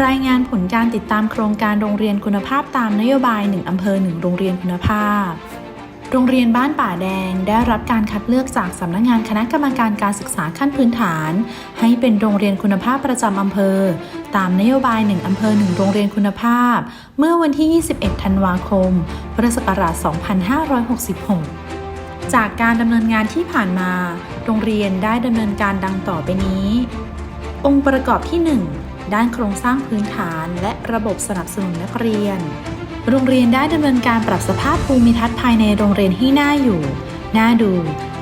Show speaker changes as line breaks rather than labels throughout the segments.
รายงานผลการติดตามโครงการโรงเรียนคุณภาพตามนโยบาย 1 อำเภอ 1 โรงเรียนคุณภาพ โรงเรียนบ้านป่าแดงได้รับการคัดเลือกจากสำนักงานคณะกรรมการการศึกษาขั้นพื้นฐาน ให้เป็นโรงเรียนคุณภาพประจำอำเภอ ตามนโยบาย 1 อำเภอ 1 โรงเรียนคุณภาพ เมื่อวันที่ 21 ธันวาคม พุทธศักราช 2566จากการดำเนินงานที่ผ่านมา โรงเรียนได้ดำเนินการดังต่อไปนี้ องค์ประกอบที่1 ด้านโครงสร้างพื้นฐานและระบบสนับสนุนนักเรียน โรงเรียนได้ดำเนินการปรับสภาพภูมิทัศน์ภายในโรงเรียนที่น่าอยู่ น่าดู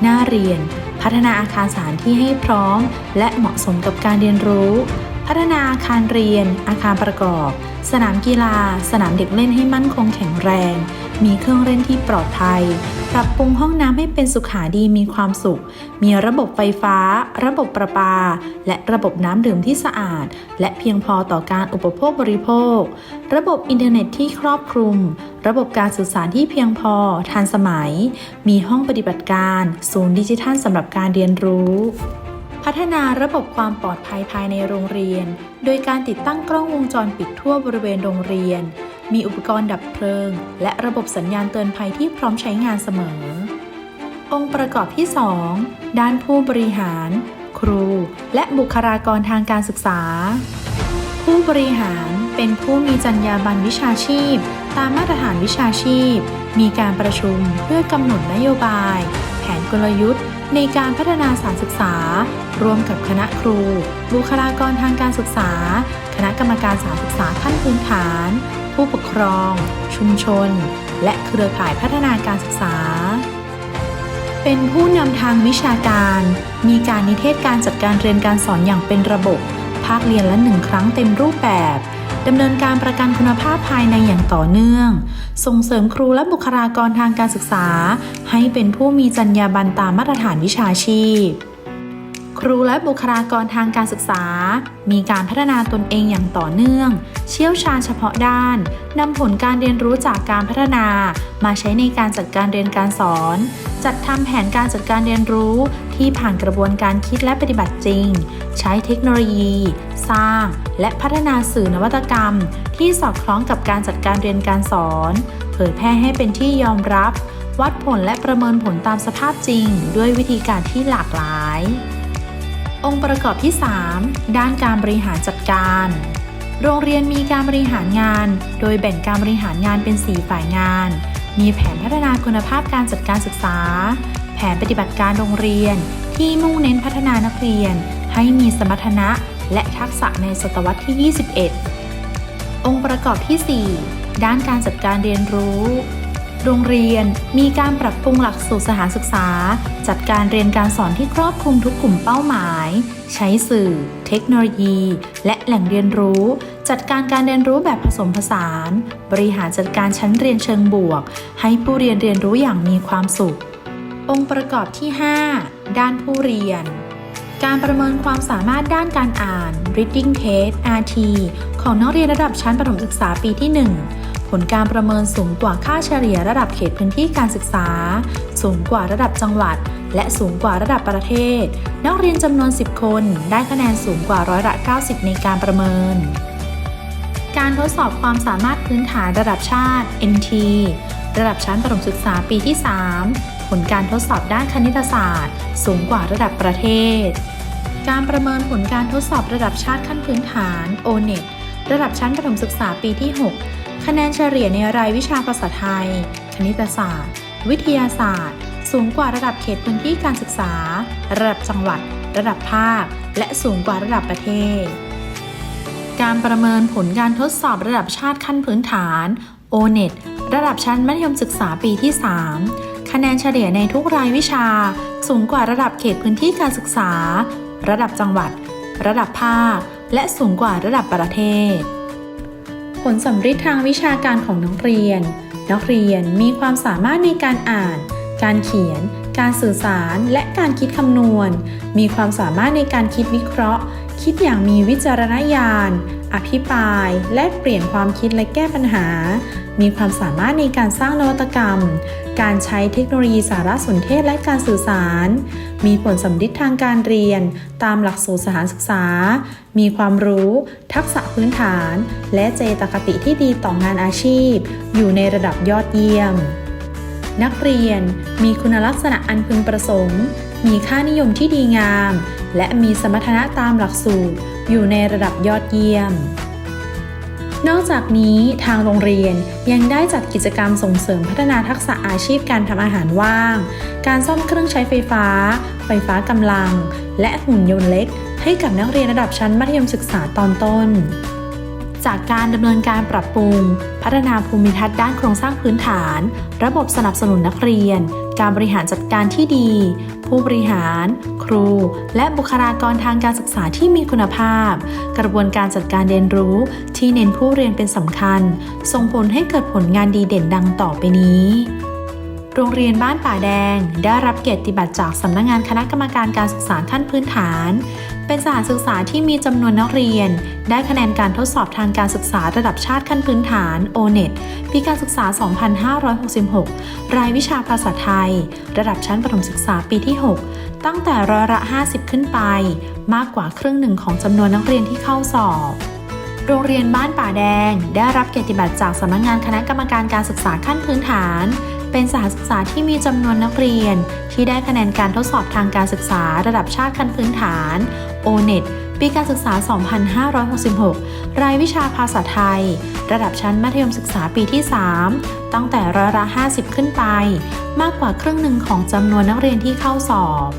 น่าเรียน พัฒนาอาคารสถานที่ให้พร้อม และเหมาะสมกับการเรียนรู้ พัฒนาอาคารเรียน อาคารประกอบ สนามกีฬา สนามเด็กเล่นให้มั่นคงแข็งแรง มีเครื่องเล่นที่ปลอดภัย ปรับปรุงห้องน้ำให้เป็นสุขาดีมีความสุข มีระบบไฟฟ้า ระบบประปา และระบบน้ำดื่มที่สะอาด และเพียงพอต่อการอุปโภคบริโภค ระบบอินเทอร์เน็ตที่ครอบคลุม ระบบการสื่อสารที่เพียงพอ ทันสมัย มีห้องปฏิบัติการ ศูนย์ดิจิทัลสำหรับการเรียนรู้ พัฒนาระบบความปลอดภัยภายในโรงเรียน โดยการติดตั้งกล้องวงจรปิดทั่วบริเวณโรงเรียน มีอุปกรณ์ดับเพลิง และระบบสัญญาณเตือนภัยที่พร้อมใช้งานเสมอ องค์ประกอบที่ 2 ด้านผู้บริหาร ครู และบุคลากรทางการศึกษา ผู้บริหารเป็นผู้มีจรรยาบรรณวิชาชีพ ตามมาตรฐานวิชาชีพ มีการประชุมเพื่อกำหนดนโยบาย แผนกลยุทธ์ ในการพัฒนาสารศึกษา ร่วมกับคณะครู บุคลากรทางการศึกษา คณะกรรมการสารศึกษาขั้นพื้นฐาน ผู้ปกครอง ชุมชน และเครือข่ายพัฒนาการศึกษา เป็นผู้นำทางวิชาการ มีการนิเทศการจัดการเรียนการสอนอย่างเป็นระบบ ภาคเรียนละหนึ่งครั้งเต็มรูปแบบ ดำเนินการประกันคุณภาพภายในอย่างต่อเนื่อง ส่งเสริมครูและบุคลากรทางการศึกษา ให้เป็นผู้มีจรรยาบรรณตามมาตรฐานวิชาชีพ ครูและบุคลากรทางการศึกษา มีการพัฒนาตนเองอย่างต่อเนื่อง เชี่ยวชาญเฉพาะด้านนำผลการเรียนรู้จากการพัฒนา มาใช้ในการจัดการเรียนการสอน จัดทำแผนการจัดการเรียนรู้ที่ผ่านกระบวนการคิดและปฏิบัติจริง ใช้เทคโนโลยี สร้าง และพัฒนาสื่อนวัตกรรม ที่สอดคล้องกับการจัดการเรียนการสอน เผยแพร่ให้เป็นที่ยอมรับ วัดผลและประเมินผลตามสภาพจริง ด้วยวิธีการที่หลากหลาย องค์ประกอบที่ 3 ด้านการบริหารจัดการโรงเรียนมีการบริหารงาน โดยแบ่งการบริหารงานเป็น 4 ฝ่ายงาน มีแผนพัฒนาคุณภาพการจัดการศึกษา แผนปฏิบัติการโรงเรียน ที่มุ่งเน้นพัฒนานักเรียน ให้มีสมรรถนะและทักษะในศตวรรษที่ 21 องค์ประกอบที่ 4 ด้านการจัดการเรียนรู้ โรงเรียนมีการปรับปรุงหลักสูตรสถานศึกษา จัดการเรียนการสอนที่ครอบคลุมทุกกลุ่มเป้าหมาย ใช้สื่อ เทคโนโลยี และแหล่งเรียนรู้ จัดการการเรียนรู้แบบผสมผสาน บริหารจัดการชั้นเรียนเชิงบวก ให้ผู้เรียนเรียนรู้อย่างมีความสุข องค์ประกอบที่ 5 ด้านผู้เรียนการประเมินความสามารถด้านการอ่าน reading test RT ของนักเรียนระดับชั้นประถมศึกษาปีที่ 1 ผลการประเมินสูงกว่าค่าเฉลี่ยระดับเขตพื้นที่การศึกษา สูงกว่าระดับจังหวัด และสูงกว่าระดับประเทศ นักเรียนจำนวน 10 คน ได้คะแนนสูงกว่าร้อยละ 90 ในการประเมิน การทดสอบความสามารถพื้นฐานระดับชาติ NT ระดับชั้นประถมศึกษาปีที่ 3 ผลการทดสอบด้านคณิตศาสตร์ สูงกว่าระดับประเทศ การประเมินผลการทดสอบระดับชาติขั้นพื้นฐาน O-NET ระดับชั้นประถมศึกษาปีที่ 6 คะแนนเฉลี่ยในรายวิชาภาษาไทย คณิตศาสตร์ วิทยาศาสตร์ สูงกว่าระดับเขตพื้นที่การศึกษา ระดับจังหวัด ระดับภาค และสูงกว่าระดับประเทศ การประเมินผลการทดสอบระดับชาติขั้นพื้นฐาน O-NET ระดับชั้นมัธยมศึกษาปีที่ 3 คะแนนเฉลี่ยในทุกรายวิชา สูงกว่าระดับเขตพื้นที่การศึกษา ระดับจังหวัด ระดับภาค และสูงกว่าระดับประเทศ ผลสัมฤทธิ์ทางวิชาการของนักเรียน นักเรียนมีความสามารถในการอ่าน การเขียน การสื่อสาร และการคิดคำนวณ มีความสามารถในการคิดวิเคราะห์คคิดอย่างมีวิจารณญาณ อภิปราย แลกเปลี่ยนความคิดและแก้ปัญหา มีความสามารถในการสร้างนวัตกรรม การใช้เทคโนโลยีสารสนเทศและการสื่อสาร มีผลสำลิดทางการเรียน ตามหลักสูตรสถานศึกษา มีความรู้ ทักษะพื้นฐาน และเจตคติที่ดีต่องานอาชีพ อยู่ในระดับยอดเยี่ยม นักเรียนมีคุณลักษณะอันพึงประสงค์ มีค่านิยมที่ดีงาม และมีสมรรถนะตามหลักสูตร อยู่ในระดับยอดเยี่ยม นอกจากนี้ทางโรงเรียนยังได้จัดกิจกรรมส่งเสริมพัฒนาทักษะอาชีพการทำอาหารว่าง การซ่อมเครื่องใช้ไฟฟ้า ไฟฟ้ากำลัง และหุ่นยนต์เล็ก ให้กับนักเรียนระดับชั้นมัธยมศึกษาตอนต้นจากการดำเนินการปรับปรุง พัฒนาภูมิทัศน์ด้านโครงสร้างพื้นฐาน ระบบสนับสนุนนักเรียน การบริหารจัดการที่ดี ผู้บริหาร ครู และบุคลากรทางการศึกษาที่มีคุณภาพ กระบวนการจัดการเรียนรู้ที่เน้นผู้เรียนเป็นสำคัญ ส่งผลให้เกิดผลงานดีเด่นดังต่อไปนี้ โรงเรียนบ้านป่าแดง ได้รับเกียรติบัตรจากสำนักงานคณะกรรมการการศึกษาขั้นพื้นฐาน เป็นสถานศึกษาที่มีจำนวนนักเรียน ได้คะแนนการทดสอบทางการศึกษาระดับชาติขั้นพื้นฐาน O-NET ปีการศึกษา 2566 รายวิชาภาษาไทย ระดับชั้นประถมศึกษาปีที่ 6 ตั้งแต่ร้อยละ 50 ขึ้นไป มากกว่าครึ่งหนึ่งของจำนวนนักเรียนที่เข้าสอบโรงเรียนบ้านป่าแดง ได้รับเกียรติบัตรจากสำนักงานคณะกรรมการการศึกษาขั้นพื้นฐาน เป็นสถานศึกษาที่มีจำนวนนักเรียน ที่ได้คะแนนการทดสอบทางการศึกษาระดับชาติขั้นพื้นฐาน O-NET ปีการศึกษา 2566 รายวิชาภาษาไทย ระดับชั้นมัธยมศึกษาปีที่ 3 ตั้งแต่ร้อยละ 50 ขึ้นไป มากกว่าครึ่งหนึ่งของจำนวนนักเรียนที่เข้าสอบ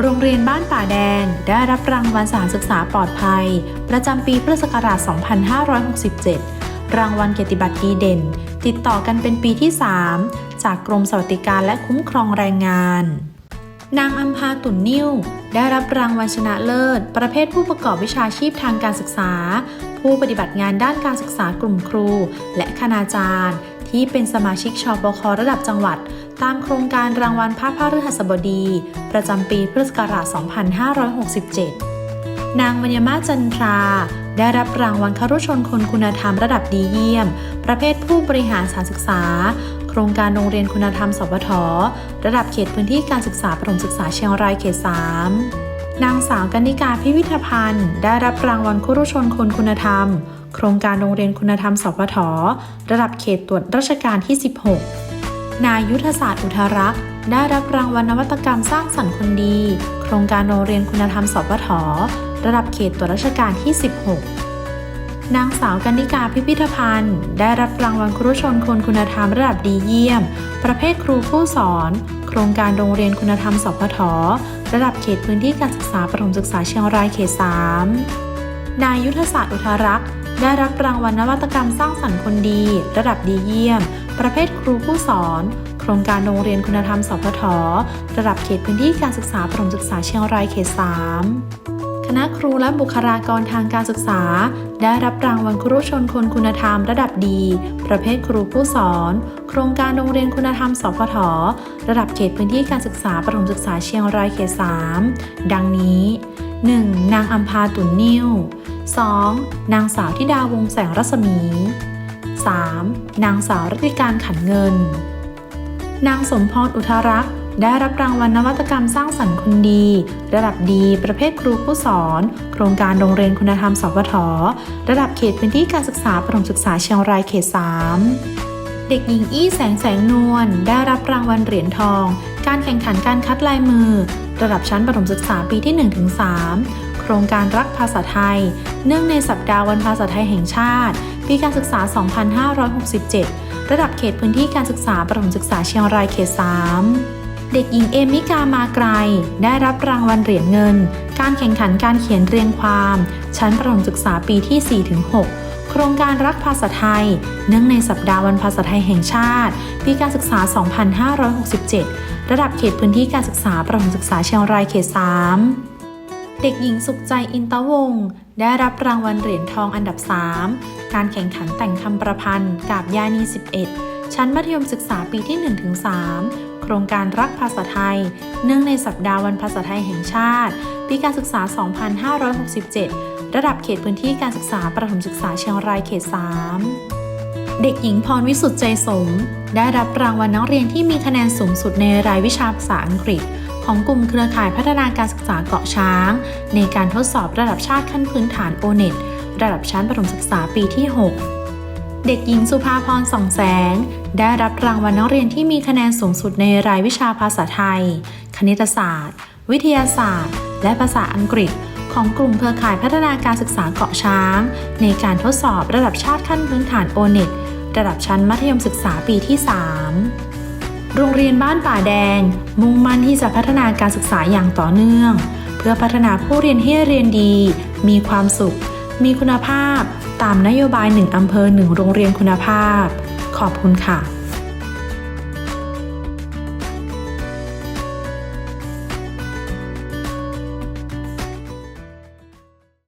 โรงเรียนบ้านป่าแดง ได้รับรางวัลสานศึกษาปลอดภัย ประจำปีพุทธศักราช 2567 รางวัลเกียรติบัตรดีเด่น ติดต่อกันเป็นปีที่ 3 จากกรมสวัสดิการและคุ้มครองแรงงาน นางอัมพาตุนนิ่ว ได้รับรางวัลชนะเลิศ ประเภทผู้ประกอบวิชาชีพทางการศึกษา ผู้ปฏิบัติงานด้านการศึกษากลุ่มครู และคณาจารย์ ที่เป็นสมาชิกชปคระดับจังหวัด ตามโครงการรางวัลพระพฤหัสบดี ประจำปีพุทธศักราช 2567นางมัญญมาจันทรา ได้รับรางวัลคารุชนคนคุณธรรมระดับดีเยี่ยม ประเภทผู้บริหารสถานศึกษา โครงการโรงเรียนคุณธรรมสปทระดับเขตพื้นที่การศึกษาประถมศึกษาเชียงรายเขต 3 นางสาวกนิกาพิวิธพันธ์ ได้รับรางวัลครุชนคนคุณธรรม โครงการโรงเรียนคุณธรรมสปทระดับเขตตรวจราชการที่ 16 นายยุทธศาสตร์อุทารักษ์ได้รับรางวัลนวัตกรรมสร้างสรรค์คนดี โครงการโรงเรียนคุณธรรมสปทระดับเขตตรวจราชการที่ 16 นางสาวกันนิกาพิพิธภัณฑ์ ได้รับรางวัลครุชนคนคุณธรรมระดับดีเยี่ยม ประเภทครูผู้สอน โครงการโรงเรียนคุณธรรมสพทระดับเขตพื้นที่การศึกษาประถมศึกษาเชียงรายเขต 3 นายยุทธศาสตร์อุทารักษ์ได้รับรางวัลนวัตกรรมสร้างสรรค์คนดี ระดับดีเยี่ยม ประเภทครูผู้สอน โครงการโรงเรียนคุณธรรมสพทระดับเขตพื้นที่การศึกษาประถมศึกษาเชียงรายเขต 3 คณะครูและบุคลากรทางการศึกษา ได้รับรางวัลครูชนคนคุณธรรมระดับดี ประเภทครูผู้สอน โครงการโรงเรียนคุณธรรมสพทระดับเขตพื้นที่การศึกษาประถมศึกษาเชียงรายเขต 3 ดังนี้ 1. นางอัมพาตุนนิ่ว 2. นางสาวธิดาวงแสงรัศมี 3. นางสาวรัติการขันเงิน นางสมพรอุทารักษ์ ได้รับรางวัลนวัตกรรมสร้างสรรค์คนดี ระดับดี ประเภทครูผู้สอน โครงการโรงเรียนคุณธรรมสพทระดับเขตพื้นที่การศึกษาประถมศึกษาเชียงรายเขต 3 เด็กหญิงอี้แสงแสงนวลได้รับรางวัลเหรียญทอง การแข่งขันการคัดลายมือ ระดับชั้นประถมศึกษาปีที่ 1-3 โครงการรักภาษาไทย เนื่องในสัปดาห์วันภาษาไทยแห่งชาติ ปีการศึกษา 2567 ระดับเขตพื้นที่การศึกษาประถมศึกษาเชียงรายเขต 3 เด็กหญิงเอมิกามาไกรได้รับรางวัลเหรียญเงิน การแข่งขันการเขียนเรียงความ ชั้นประถมศึกษาปีที่ 4-6 โครงการรักภาษาไทย เนื่องในสัปดาห์วันภาษาไทยแห่งชาติ ปีการศึกษา 2567 ระดับเขตพื้นที่การศึกษาประถมศึกษาเชียงรายเขต 3เด็กหญิงสุขใจอินตะวงศ์ได้รับรางวัลเหรียญทองอันดับ 3 การแข่งขันแต่งคำประพันธ์กาบยานี 11 ชั้นมัธยมศึกษาปีที่ 1-3 รรงการรักภาษาไทย เนื่องในสัปดาห์วันภาษาไทยแห่งชาติ ปีการศึกษา 2567 ระดับเขตพื้นที่การศึกษาประถมศึกษาเชียงรายเขต 3 เด็กหญิงพรวิสุทธิ์ใจสม ได้รับรางวัลนักเรียนที่มีคะแนนสูงสุดในรายวิชาภาษาอังกฤษ ของกลุ่มเครือข่ายพัฒนาการศึกษาเกาะช้าง ในการทดสอบระดับชาติขั้นพื้นฐาน o n e t ระดับชั้นประถมศึกษาปีที่ 6 เด็กหญิงสุภาพรส่องแสง ได้รับรางวัลนักเรียนที่มีคะแนนสูงสุดในรายวิชาภาษาไทย คณิตศาสตร์ วิทยาศาสตร์ และภาษาอังกฤษ ของกลุ่มเครือข่ายพัฒนาการศึกษาเกาะช้าง ในการทดสอบระดับชาติขั้นพื้นฐาน o n e t ระดับชั้นมัธยมศึกษาปีที่ 3 โรงเรียนบ้านป่าแดง มุ่งมั่นที่จะพัฒนาการศึกษาอย่างต่อเนื่อง เพื่อพัฒนาผู้เรียนให้เรียนดี มีความสุข มีคุณภาพ ตามนโยบาย 1 อำเภอ 1 โรงเรียนคุณภาพ ขอบคุณค่ะ